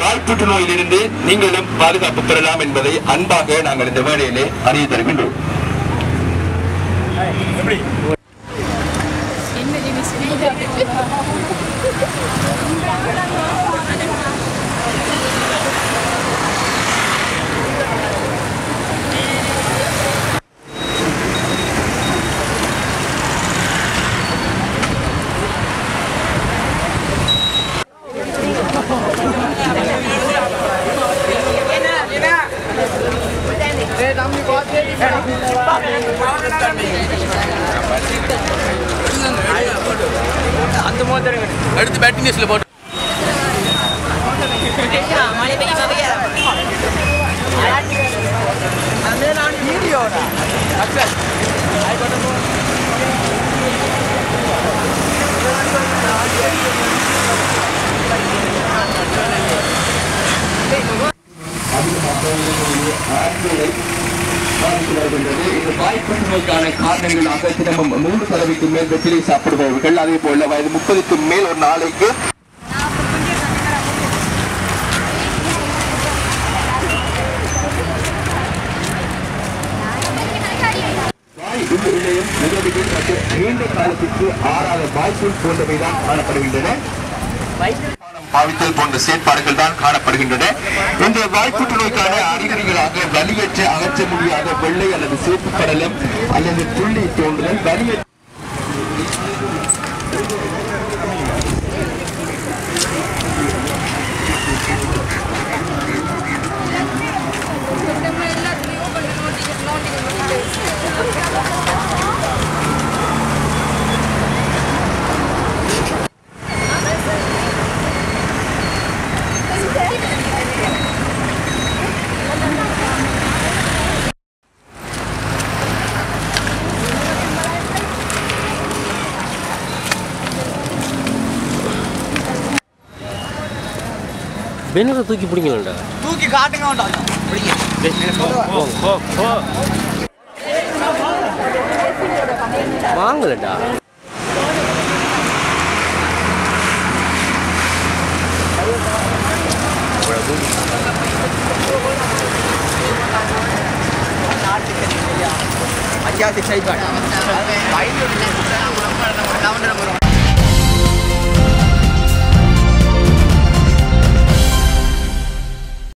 வாய்ப்புற்று புற்றுநோயிலிருந்து நீங்களும் பாதுகாப்பு பெறலாம் என்பதை அன்பாக நாங்கள் இந்த வேளையிலே அறிய தருகின்றோம். அடுத்து பேட்டிங் நியூஸ்ல போட்டு மழை பெய்யுமா பெய்யாதா இந்த வாய்ப்புற்று நோய்க்கான காரணங்களாக தினமும் மூன்று தடவைக்கு மேல் வெற்றிலை சாப்பிடுபவர்கள் அதே போல வயது முப்பதுக்கு மேல் ஒரு நாளைக்கு வாய் உள்ள இழையம் முதலிகள் மற்றும் நீண்ட காலத்திற்கு ஆறாத போன்றவைதான் காணப்படுகின்றன. பாவித்தல் போன்ற செயற்பாடுகள் தான் காணப்படுகின்றன. இந்த வாய்ப்புற்று நோய்க்கான அறிகுறிகளாக வலியற்ற அகற்ற முடியாத வெள்ளை அல்லது சிவப்பு படலம் அல்லது புள்ளி தோன்றுதல் வலியற்ற பெண்ணரை தூக்கி பிடிங்களா தூக்கி காட்டுங்க வாங்கலடா. அத்தியாவசிய செயல்பாடு